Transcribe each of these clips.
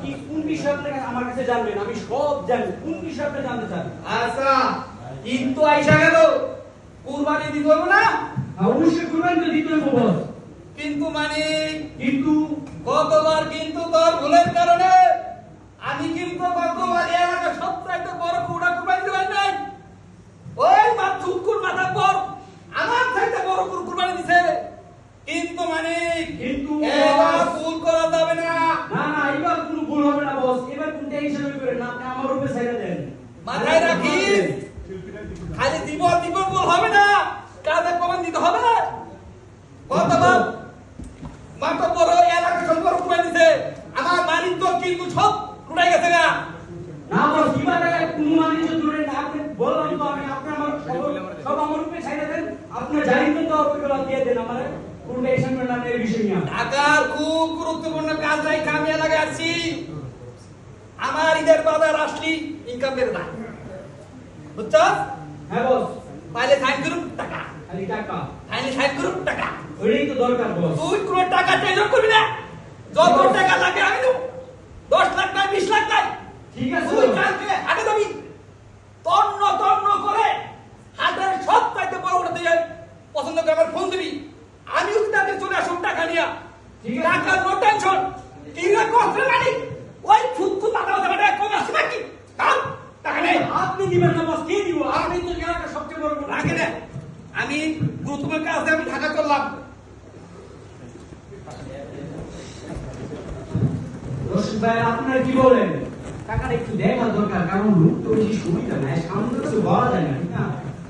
কি কোন বিষয় আপনি আমার কাছে জানবেন? আমি সব জানি। কোন বিষয় আপনি জানতে চান? আচ্ছা কিন্তু আইসা গেল। কুরবানি দিতে হবে না? অবশ্যই কুরবানি তো দিতে হবে। বস কিন্তু মানে কিন্তু? গতবার কিন্তু তোর ভুলের কারণে। আমি কিন্তু গতবার এলাকা সবচাইতে বড় কুড়া কুরবানি দেওয়াই নাই ওই মা চুকুর মাথা পর আমার চাইতে বড় কুর কুরবানি দিছে কিন্তু মানে কিন্তু এবার বস, ভুল করা যাবে না না না এবার কোনো ভুল হবে না বস এবার কোনটা হিসাবে করেন না আপনি আমার উপরে ছেড়ে দেন মাথায় রাখিস খালি দিব দিব বল হবে না। কাজে প্রমাণ দিতে হবে। কতবার মাত্র বড় এলাকা সম্পর্ক দিছে আমার তো কিন্তু সব লুটাই গেছে না? না বস এবার কোনো মানুষ দূরে না আপনি বললাম তো আমি আপনি আমার সব- সব আমার উপরে ছেড়ে দেন। আপনি জানেন তো ওইগুলো দিয়ে দেন আমার। কোনটা হিসাবে না বিষয় নিয়ে। ঢাকার খুব গুরুত্বপূর্ণ কাজ নাই আমি এলাকায় আসছি আমার ঈদের বাজার আসলি ইনকাম বেড়ে না বুঝছ? হ্যাঁ বস। তাহলে সাইন করুন টাকা। খালি টাকা। তাহলে সাইন করুন টাকা। ওইটাই তো দরকার বস। তুই কোনো টাকা করবি না। যত টাকা লাগে আমি দেবো দশ লাখ নাই বিশ লাখ নাই। ঠিক আছে। তুই কালকে হাটে যাবি। তন্ন তন্ন করে হাটের সব চাইতে বড় দিয়ে পছন্দ করে আমার ফোন দিবি। আমি তাদের চলে আসুন টাকা নিয়া। টাকা নো টেনশন কিরা কষ্ট ওই ফুটফুট টাকা কম আসবে কাল টাকা নেই। আপনি দিবেন না বস কে দিব আপনি তো এলাকার সবচেয়ে বড় লোক। রাখে না। আমি গুরুত্বপূর্ণ কাজ আমি ঢাকা চললাম। রশিদ ভাই আপনার কি বলেন? টাকাটা একটু দেখা দরকার কারণ লোক তো বেশি সুবিধা নাই। সামনে তো কিছু বলা যায় না ঠিক না?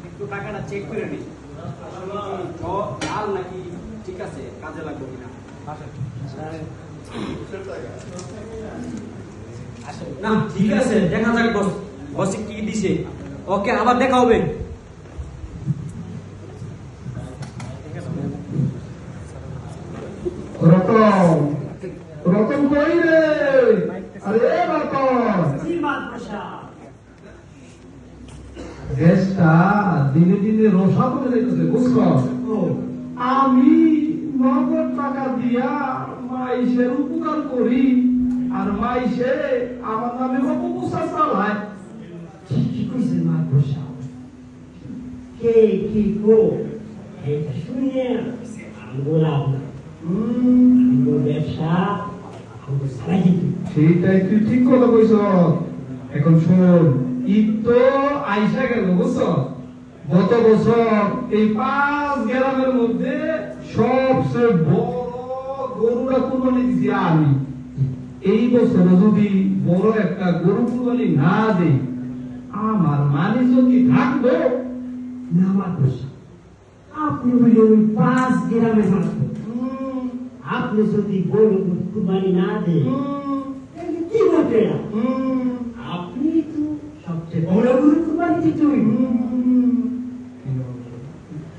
একটু টাকাটা চেক করে নিই। জাল নাকি ঠিক আছে কাজে লাগবে কিনা? না ঠিক আছে দেখা যাক বস বসে কি দিছে। ওকে আবার দেখা হবে। কই রে আরে দেশটা দিনে দিনে রসা করে যাইতেছে বুঝছ? আমি নগদ টাকা দিয়া মাইসের উপকার করি আর মাইসে আমার নামে অপপ্রচার চালায়। ঠিকই কইছেন মাদ্রাসা কে কি গো এটা শুনে আমগো লাভ না। ব্যবসা তুই ঠিক কথা এখন ঈদ তো আইসা গেল বুঝছ? গত বছর এই পাঁচ গ্রামের মধ্যে সবচেয়ে বড় কুরবানি দিছি আমি। এই বছর যদি বড় একটা গরু কুরবানি না দেই আমার মানে যদি থাকব আপনি ওই পাঁচ গ্রামে মাত্র হুম, আপনি যদি বড় কুরবানি না দেন তাহলে কি হুম, আপনি তো সবচেয়ে বড় গরু কুরবানি দিতে।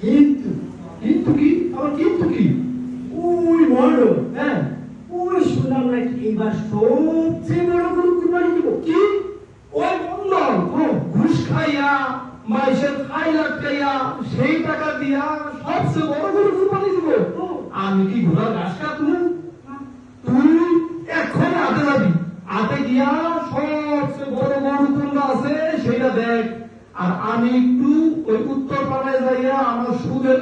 কিন্তু কিন্তু কি? আবার কিন্তু কি? ওই বড় হ্যাঁ? ওই শুনলাম নাকি এবার সবচেয়ে বড় গরু কুরবানি দিব। কি? ওই বললাম ঘুষ খাইয়া মাইসের খাই লাগাইয়া সেই টাকা দিয়া সবচেয়ে বড় গরু কুরবানি দিব আমি কি ঘোড়া ঘাস কাটুন তুই এখন হাতে যাবি হাতে গিয়া সবচেয়ে বড় গরু কোনটা আছে সেটা দেখ আর আমি একটু ওই উত্তর পাড়ায় যাইয়া আমার সুদের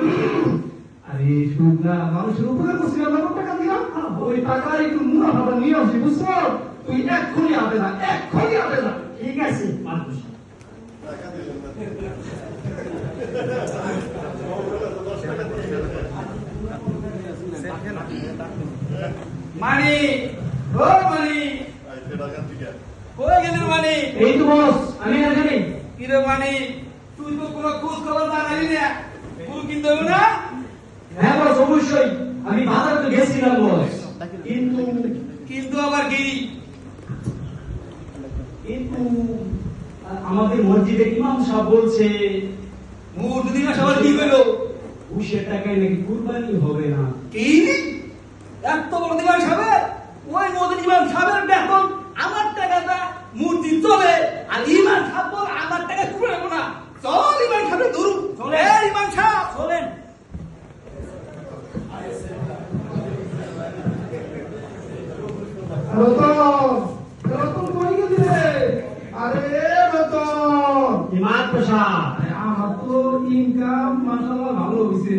আরে সুদ না মানুষের উপরে টাকা দিয়া? ওই টাকা একটু মুনাফাটা নিয়ে আসি বুঝছ? তুই এক্ষুনি না এক্ষুনি না। ঠিক আছে মাদ্রাসা মানি ও মানি। কই গেলি মানি? এই তো বস আমি এখানে। কিরে মানি? তুই তো কোনো খোঁজ খবর জানালি না। তুই কিনতে হবে না? হ্যাঁ বস অবশ্যই। আমি বাজারে তো গেছিলাম বস। কিন্তু কিন্তু আবার কি? কিন্তু আমাদের মসজিদের ইমাম সাহেব বলছে মুর দুদিন মাস আবার কি করল ঘুষের টাকায় নাকি কুরবানি হবে না। কি? এত বড় দিবান সাহেবের ওই মোদিন ইমাম সাহেবের বেতন আমার টাকাটা মূর্তি চলে আর ইমান সাহেব বল আমার টাকা কুড়ে নেব না চল ইমান সাহেবের দূর চলে। এই ইমান সাহেব চলেন রতন পয়সা আরে আমার তো ইনকাম মাশাআল্লাহ ভালো হইছে।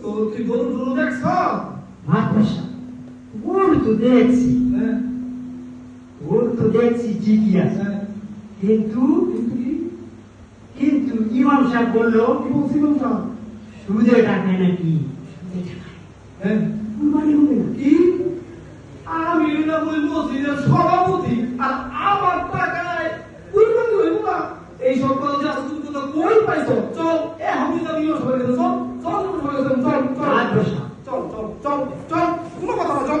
তো তুই গরু টরু দেখছ? মার পয়সা। ওর তো দেখছি। হ্যাঁ। তো দেখছি ঠিকই আছে। হ্যাঁ। কিন্তু কিন্তু ইমাম সাহেব বলল? কি বলছি বলছা সুদে টাকায় নাকি? হ্যাঁ। কুরবানি হবে না। কি? আমি না ওই মসজিদের সভাপতি আর আমার টাকায় কুরবানি হইব না এই সকল যা তুমি তো কই পাইছো চল এ আমি যাবি ও সবাই চল চল সবাই চল চল চল মার পয়সা চল চল চল চল কোনো কথা না চল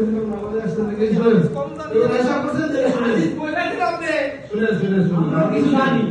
শুনেন কম দামি এবার এসব করছেন যে আজিজ কইলেন আপনি শুনেন শুনেন শুনেন আমরা কিছু জানি